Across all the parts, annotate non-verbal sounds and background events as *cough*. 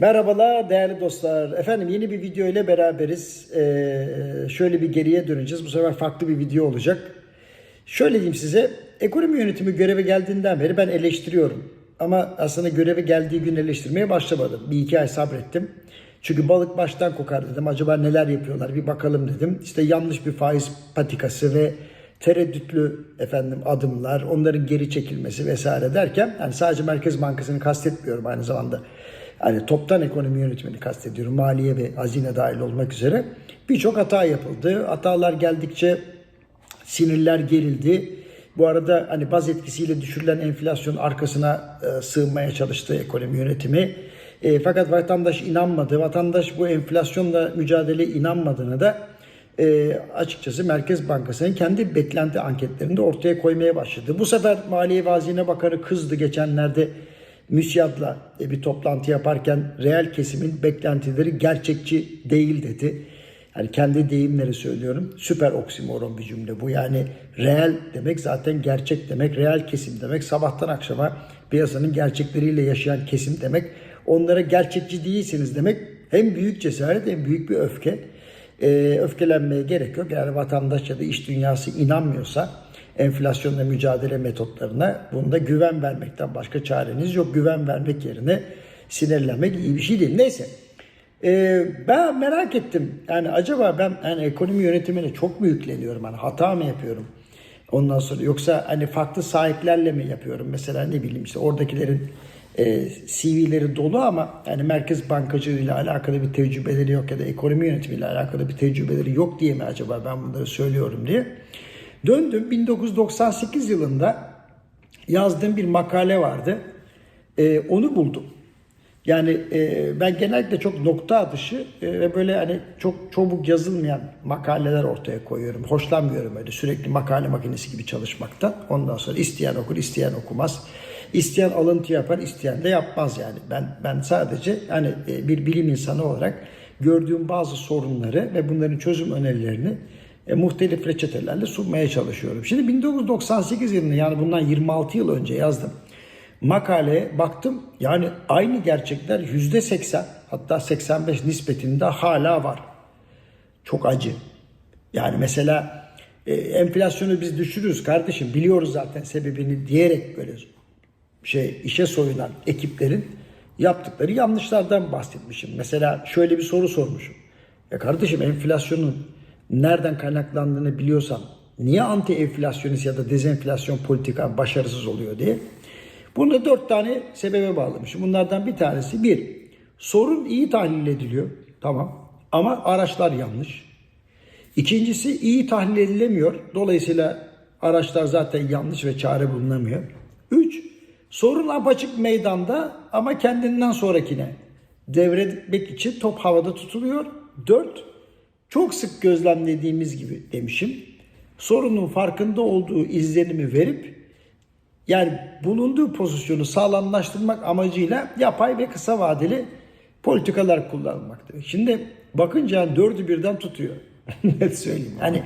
Merhabalar değerli dostlar. Efendim yeni bir video ile beraberiz. Ee, şöyle bir geriye döneceğiz. Bu sefer farklı bir video olacak. Şöyle diyeyim size. Ekonomi yönetimi göreve geldiğinden beri ben eleştiriyorum. Ama aslında göreve geldiği gün eleştirmeye başlamadım. Bir iki ay sabrettim. Çünkü balık baştan kokar dedim. Acaba neler yapıyorlar bir bakalım dedim. İşte yanlış bir faiz patikası ve tereddütlü efendim adımlar, onların geri çekilmesi vesaire derken yani sadece Merkez Bankası'nı kastetmiyorum aynı zamanda. Hani toptan ekonomi yönetimini kastediyorum. Maliye ve hazine dahil olmak üzere. Birçok hata yapıldı. Hatalar geldikçe sinirler gerildi. Bu arada hani baz etkisiyle düşürülen enflasyon arkasına e, sığınmaya çalıştı ekonomi yönetimi. E, fakat vatandaş inanmadı. Vatandaş bu enflasyonla mücadele inanmadığını da e, açıkçası Merkez Bankası'nın kendi beklenti anketlerinde ortaya koymaya başladı. Bu sefer Maliye ve Hazine Bakanı kızdı geçenlerde MÜSİAD'la e, bir toplantı yaparken reel kesimin beklentileri gerçekçi değil dedi. Yani kendi deyimleri söylüyorum. Süper oksimoron bir cümle bu. Yani reel demek zaten gerçek demek. Reel kesim demek. Sabahtan akşama piyasanın gerçekleriyle yaşayan kesim demek. Onlara gerçekçi değilsiniz demek. Hem büyük cesaret hem büyük bir öfke. Ee, öfkelenmeye gerek yok. Yani vatandaş ya da iş dünyası inanmıyorsa enflasyonla mücadele metotlarına bunda güven vermekten başka çareniz yok. Güven vermek yerine sinirlenmek iyi bir şey değil. Neyse. Ee, ben merak ettim. Yani acaba ben yani ekonomi yönetimine çok mu yükleniyorum? Hani hata mı yapıyorum? Ondan sonra yoksa hani farklı sahiplerle mi yapıyorum? Mesela ne bileyim işte oradakilerin e, CV'leri dolu ama yani Merkez Bankacılığıyla alakalı bir tecrübeleri yok ya da ekonomi yönetimiyle alakalı bir tecrübeleri yok diye mi acaba ben bunları söylüyorum diye. Döndüm 1998 yılında yazdığım bir makale vardı. Ee, onu buldum. Yani e, ben genellikle çok nokta atışı e, ve böyle hani çok çabuk yazılmayan makaleler ortaya koyuyorum. Hoşlanmıyorum öyle sürekli makale makinesi gibi çalışmaktan. Ondan sonra isteyen okur, isteyen okumaz. İsteyen alıntı yapar, isteyen de yapmaz yani. Ben ben sadece hani e, bir bilim insanı olarak gördüğüm bazı sorunları ve bunların çözüm önerilerini e, muhtelif reçetelerle sunmaya çalışıyorum. Şimdi 1998 yılında yani bundan 26 yıl önce yazdım. Makaleye baktım yani aynı gerçekler yüzde 80 hatta 85 nispetinde hala var. Çok acı. Yani mesela e, enflasyonu biz düşürürüz kardeşim biliyoruz zaten sebebini diyerek böyle şey işe soyulan ekiplerin yaptıkları yanlışlardan bahsetmişim. Mesela şöyle bir soru sormuşum. Ya kardeşim enflasyonun nereden kaynaklandığını biliyorsan niye anti enflasyonist ya da dezenflasyon politika başarısız oluyor diye. Bunu dört tane sebebe bağlamışım. Bunlardan bir tanesi bir, sorun iyi tahlil ediliyor. Tamam. Ama araçlar yanlış. İkincisi iyi tahlil edilemiyor. Dolayısıyla araçlar zaten yanlış ve çare bulunamıyor. Üç, sorun apaçık meydanda ama kendinden sonrakine devretmek için top havada tutuluyor. Dört, çok sık gözlemlediğimiz gibi demişim. Sorunun farkında olduğu izlenimi verip yani bulunduğu pozisyonu sağlamlaştırmak amacıyla yapay ve kısa vadeli politikalar kullanmaktadır. Şimdi bakınca yani dördü birden tutuyor. *laughs* Net söyleyeyim. Hani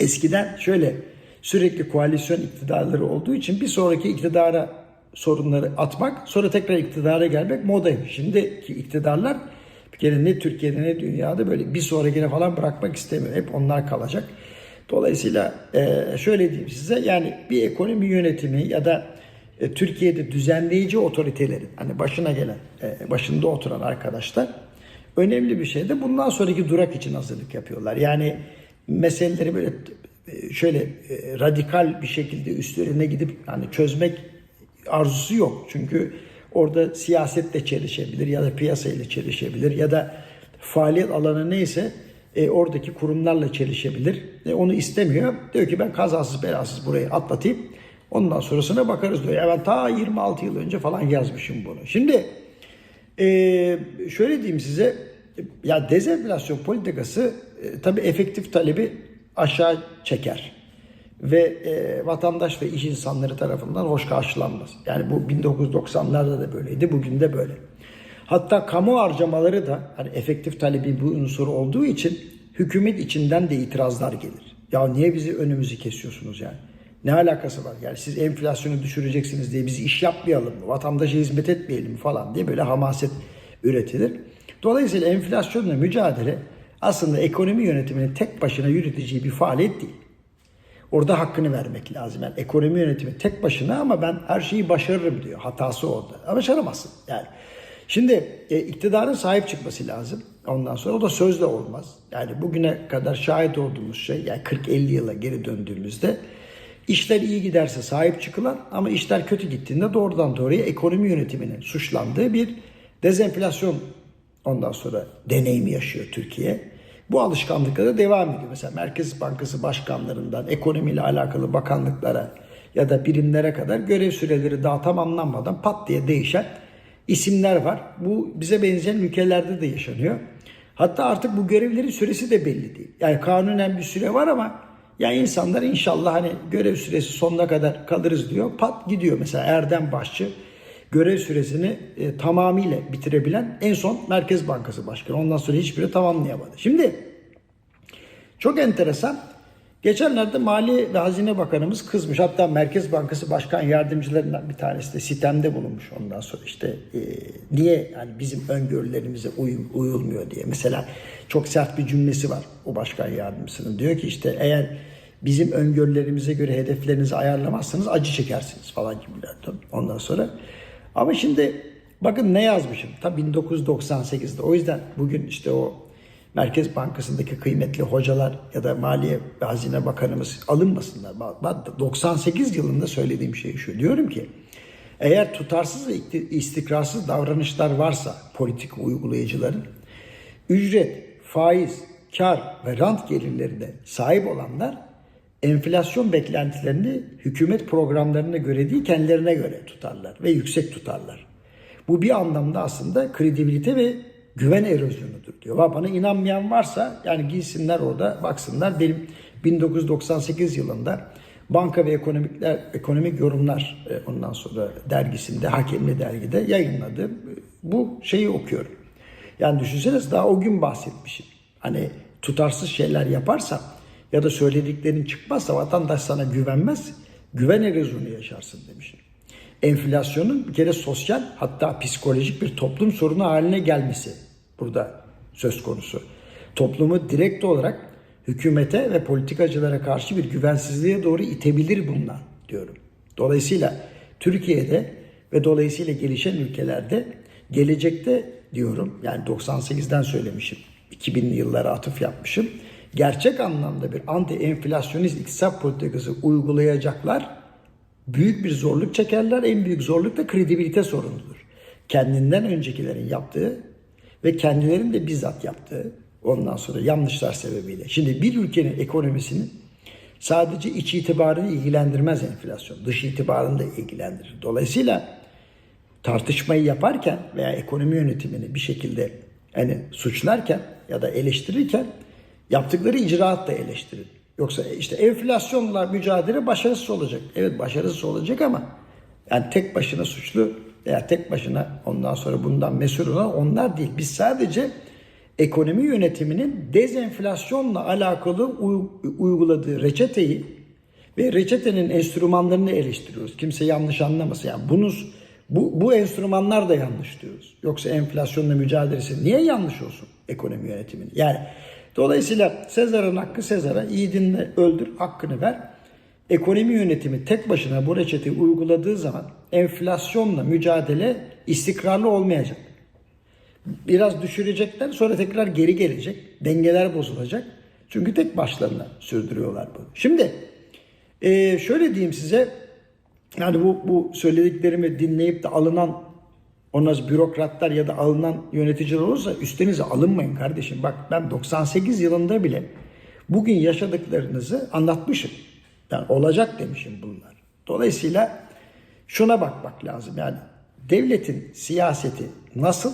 eskiden şöyle sürekli koalisyon iktidarları olduğu için bir sonraki iktidara sorunları atmak, sonra tekrar iktidara gelmek modaymış. Şimdiki iktidarlar kere ne Türkiye'de ne dünyada böyle bir sonrakine falan bırakmak istemiyor. Hep onlar kalacak. Dolayısıyla e, şöyle diyeyim size yani bir ekonomi yönetimi ya da e, Türkiye'de düzenleyici otoritelerin hani başına gelen, e, başında oturan arkadaşlar önemli bir şey de bundan sonraki durak için hazırlık yapıyorlar. Yani meseleleri böyle şöyle radikal bir şekilde üstlerine gidip hani çözmek arzusu yok. Çünkü orada siyasetle çelişebilir ya da piyasayla çelişebilir ya da faaliyet alanı neyse e, oradaki kurumlarla çelişebilir. E, onu istemiyor. Diyor ki ben kazasız belasız burayı atlatayım. Ondan sonrasına bakarız diyor. Ya ben ta 26 yıl önce falan yazmışım bunu. Şimdi e, şöyle diyeyim size. Ya dezenflasyon politikası e, tabii efektif talebi aşağı çeker. Ve e, vatandaş ve iş insanları tarafından hoş karşılanmaz. Yani bu 1990'larda da böyleydi, bugün de böyle. Hatta kamu harcamaları da hani efektif talebi bu unsuru olduğu için hükümet içinden de itirazlar gelir. Ya niye bizi önümüzü kesiyorsunuz yani? Ne alakası var? Yani siz enflasyonu düşüreceksiniz diye biz iş yapmayalım mı? Vatandaşa hizmet etmeyelim falan diye böyle hamaset üretilir. Dolayısıyla enflasyonla mücadele aslında ekonomi yönetiminin tek başına yürüteceği bir faaliyet değil. Orada hakkını vermek lazım. Yani ekonomi yönetimi tek başına ama ben her şeyi başarırım diyor. Hatası orada. Ama başaramazsın yani. Şimdi e, iktidarın sahip çıkması lazım. Ondan sonra o da sözle olmaz. Yani bugüne kadar şahit olduğumuz şey yani 40-50 yıla geri döndüğümüzde işler iyi giderse sahip çıkılan ama işler kötü gittiğinde doğrudan doğruya ekonomi yönetiminin suçlandığı bir dezenflasyon ondan sonra deneyimi yaşıyor Türkiye. Bu alışkanlıkla da devam ediyor. Mesela Merkez Bankası başkanlarından ekonomiyle alakalı bakanlıklara ya da birimlere kadar görev süreleri daha tamamlanmadan pat diye değişen isimler var. Bu bize benzeyen ülkelerde de yaşanıyor. Hatta artık bu görevlerin süresi de belli değil. Yani kanunen bir süre var ama ya insanlar inşallah hani görev süresi sonuna kadar kalırız diyor. Pat gidiyor mesela Erdem Başçı görev süresini e, tamamıyla bitirebilen en son Merkez Bankası Başkanı. Ondan sonra hiçbiri tamamlayamadı. Şimdi çok enteresan. Geçenlerde Mali ve Hazine Bakanımız kızmış. Hatta Merkez Bankası Başkan Yardımcılarından bir tanesi de sitemde bulunmuş ondan sonra işte e, niye yani bizim öngörülerimize uyum, uyulmuyor diye. Mesela çok sert bir cümlesi var o başkan yardımcısının. Diyor ki işte eğer bizim öngörülerimize göre hedeflerinizi ayarlamazsanız acı çekersiniz falan gibiler. Ondan sonra ama şimdi bakın ne yazmışım. Ta 1998'de. O yüzden bugün işte o Merkez Bankası'ndaki kıymetli hocalar ya da Maliye ve Hazine Bakanımız alınmasınlar. Ben 98 yılında söylediğim şey şu. Diyorum ki eğer tutarsız ve istikrarsız davranışlar varsa politik uygulayıcıların ücret, faiz, kar ve rant gelirlerine sahip olanlar enflasyon beklentilerini hükümet programlarına göre değil kendilerine göre tutarlar ve yüksek tutarlar. Bu bir anlamda aslında kredibilite ve güven erozyonudur diyor. Bana inanmayan varsa yani gitsinler orada baksınlar benim 1998 yılında Banka ve Ekonomikler Ekonomik Yorumlar e, ondan sonra dergisinde Hakemli dergide yayınladığım bu şeyi okuyorum. Yani düşünseniz daha o gün bahsetmişim. Hani tutarsız şeyler yaparsa ya da söylediklerin çıkmazsa vatandaş sana güvenmez, güven erozyonu yaşarsın demişim. Enflasyonun bir kere sosyal hatta psikolojik bir toplum sorunu haline gelmesi burada söz konusu. Toplumu direkt olarak hükümete ve politikacılara karşı bir güvensizliğe doğru itebilir bunlar diyorum. Dolayısıyla Türkiye'de ve dolayısıyla gelişen ülkelerde gelecekte diyorum yani 98'den söylemişim 2000'li yıllara atıf yapmışım gerçek anlamda bir anti enflasyonist iktisat politikası uygulayacaklar büyük bir zorluk çekerler. En büyük zorluk da kredibilite sorunudur. Kendinden öncekilerin yaptığı ve kendilerinin de bizzat yaptığı ondan sonra yanlışlar sebebiyle. Şimdi bir ülkenin ekonomisinin sadece iç itibarını ilgilendirmez enflasyon. Dış itibarını da ilgilendirir. Dolayısıyla tartışmayı yaparken veya ekonomi yönetimini bir şekilde yani suçlarken ya da eleştirirken Yaptıkları icraat da eleştirin. Yoksa işte enflasyonla mücadele başarısız olacak. Evet başarısız olacak ama yani tek başına suçlu veya tek başına ondan sonra bundan mesul olan onlar değil. Biz sadece ekonomi yönetiminin dezenflasyonla alakalı uyguladığı reçeteyi ve reçetenin enstrümanlarını eleştiriyoruz. Kimse yanlış anlamasın. Yani bunun bu, bu enstrümanlar da yanlış diyoruz. Yoksa enflasyonla mücadelesi niye yanlış olsun ekonomi yönetiminin? Yani Dolayısıyla Sezar'ın hakkı Sezar'a, yiğidinle öldür, hakkını ver. Ekonomi yönetimi tek başına bu reçeteyi uyguladığı zaman enflasyonla mücadele istikrarlı olmayacak. Biraz düşürecekler sonra tekrar geri gelecek. Dengeler bozulacak. Çünkü tek başlarına sürdürüyorlar bunu. Şimdi e, şöyle diyeyim size yani bu, bu söylediklerimi dinleyip de alınan Ondan bürokratlar ya da alınan yöneticiler olursa üstenize alınmayın kardeşim. Bak ben 98 yılında bile bugün yaşadıklarınızı anlatmışım. Yani olacak demişim bunlar. Dolayısıyla şuna bakmak lazım. Yani devletin siyaseti nasıl?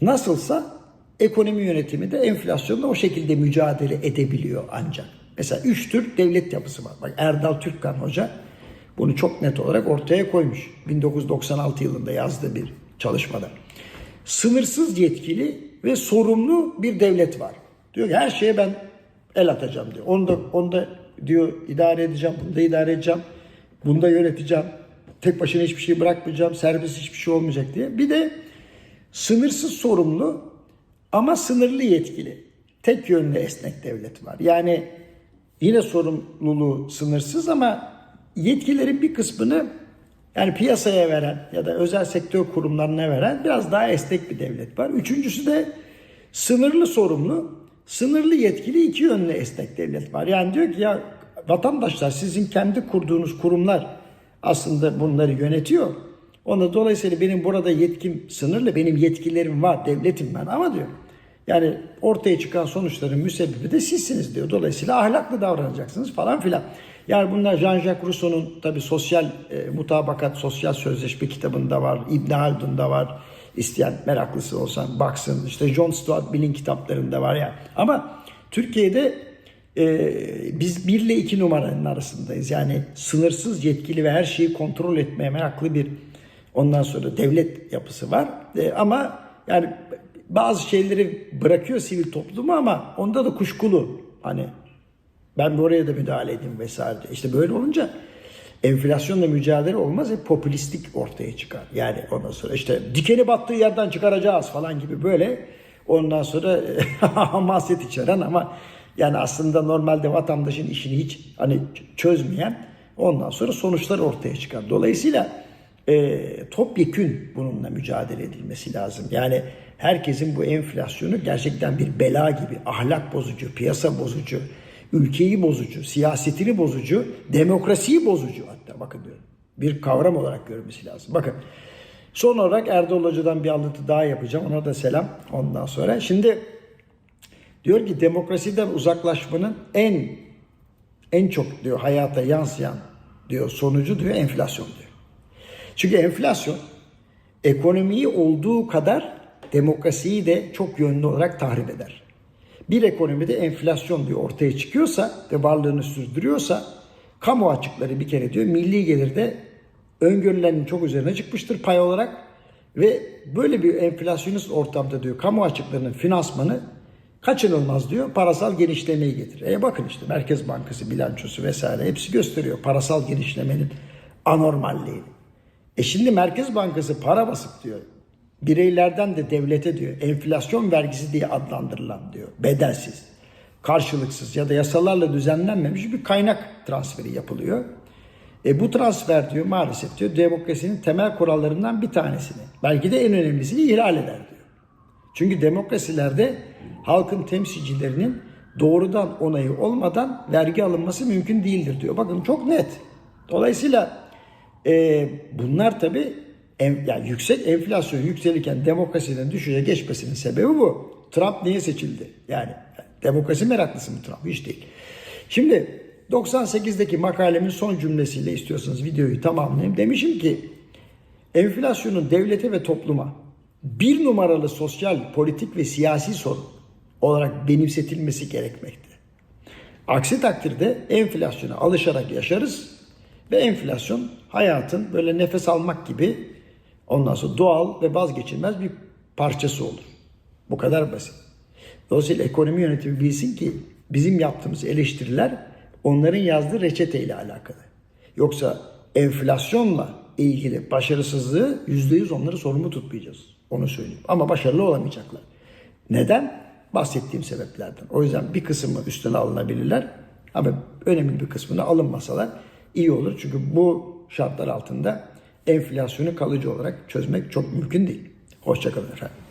Nasılsa ekonomi yönetimi de enflasyonla o şekilde mücadele edebiliyor ancak. Mesela üç tür devlet yapısı var. Bak Erdal Türkkan Hoca bunu çok net olarak ortaya koymuş. 1996 yılında yazdığı bir çalışmada. Sınırsız yetkili ve sorumlu bir devlet var. Diyor ki her şeye ben el atacağım diyor. Onu da, onu da diyor idare edeceğim, bunu da idare edeceğim. Bunu da yöneteceğim. Tek başına hiçbir şey bırakmayacağım. Serbest hiçbir şey olmayacak diye. Bir de sınırsız sorumlu ama sınırlı yetkili. Tek yönlü esnek devlet var. Yani yine sorumluluğu sınırsız ama yetkilerin bir kısmını yani piyasaya veren ya da özel sektör kurumlarına veren biraz daha esnek bir devlet var. Üçüncüsü de sınırlı sorumlu, sınırlı yetkili iki yönlü esnek devlet var. Yani diyor ki ya vatandaşlar sizin kendi kurduğunuz kurumlar aslında bunları yönetiyor. Onda dolayısıyla benim burada yetkim sınırlı, benim yetkilerim var, devletim ben ama diyor. Yani ortaya çıkan sonuçların müsebbibi de sizsiniz diyor. Dolayısıyla ahlaklı davranacaksınız falan filan. Yani bunlar Jean-Jacques Rousseau'nun tabi sosyal e, mutabakat, sosyal sözleşme kitabında var. İbn Haldun'da var. İsteyen meraklısı olsan baksın. İşte John Stuart Mill'in kitaplarında var ya. Ama Türkiye'de e, biz 1 ile 2 numaranın arasındayız. Yani sınırsız yetkili ve her şeyi kontrol etmeye meraklı bir ondan sonra devlet yapısı var. E, ama yani bazı şeyleri bırakıyor sivil toplumu ama onda da kuşkulu. Hani ben buraya da müdahale edeyim vesaire. İşte böyle olunca enflasyonla mücadele olmaz hep popülistlik ortaya çıkar. Yani ondan sonra işte dikeni battığı yerden çıkaracağız falan gibi böyle ondan sonra *laughs* hamaset içeren ama yani aslında normalde vatandaşın işini hiç hani çözmeyen ondan sonra sonuçlar ortaya çıkar. Dolayısıyla e, topyekün bununla mücadele edilmesi lazım. Yani herkesin bu enflasyonu gerçekten bir bela gibi ahlak bozucu, piyasa bozucu, ülkeyi bozucu, siyasetini bozucu, demokrasiyi bozucu hatta bakın diyorum. Bir kavram olarak görmesi lazım. Bakın son olarak Erdoğan Hoca'dan bir alıntı daha yapacağım. Ona da selam ondan sonra. Şimdi diyor ki demokrasiden uzaklaşmanın en en çok diyor hayata yansıyan diyor sonucu diyor enflasyon diyor. Çünkü enflasyon ekonomiyi olduğu kadar demokrasiyi de çok yönlü olarak tahrip eder. Bir ekonomide enflasyon diyor ortaya çıkıyorsa ve varlığını sürdürüyorsa kamu açıkları bir kere diyor milli gelirde öngörülenin çok üzerine çıkmıştır pay olarak ve böyle bir enflasyonist ortamda diyor kamu açıklarının finansmanı kaçınılmaz diyor parasal genişlemeyi getirir. E bakın işte Merkez Bankası bilançosu vesaire hepsi gösteriyor parasal genişlemenin anormalliğini. E şimdi Merkez Bankası para basıp diyor bireylerden de devlete diyor enflasyon vergisi diye adlandırılan diyor bedelsiz, karşılıksız ya da yasalarla düzenlenmemiş bir kaynak transferi yapılıyor. E bu transfer diyor maalesef diyor demokrasinin temel kurallarından bir tanesini belki de en önemlisini ihlal eder diyor. Çünkü demokrasilerde halkın temsilcilerinin doğrudan onayı olmadan vergi alınması mümkün değildir diyor. Bakın çok net. Dolayısıyla e, bunlar tabi yani yüksek enflasyon yükselirken demokrasinin düşüşe geçmesinin sebebi bu. Trump niye seçildi? Yani demokrasi meraklısı mı Trump? Hiç değil. Şimdi 98'deki makalemin son cümlesiyle istiyorsanız videoyu tamamlayayım. Demişim ki enflasyonun devlete ve topluma bir numaralı sosyal, politik ve siyasi sorun olarak benimsetilmesi gerekmekte. Aksi takdirde enflasyona alışarak yaşarız ve enflasyon hayatın böyle nefes almak gibi ondan sonra doğal ve vazgeçilmez bir parçası olur. Bu kadar basit. Dolayısıyla ekonomi yönetimi bilsin ki bizim yaptığımız eleştiriler onların yazdığı reçeteyle alakalı. Yoksa enflasyonla ilgili başarısızlığı yüzde yüz onları sorumlu tutmayacağız. Onu söyleyeyim. Ama başarılı olamayacaklar. Neden? Bahsettiğim sebeplerden. O yüzden bir kısmı üstüne alınabilirler ama önemli bir kısmını alınmasalar iyi olur. Çünkü bu şartlar altında enflasyonu kalıcı olarak çözmek çok mümkün değil. Hoşçakalın efendim.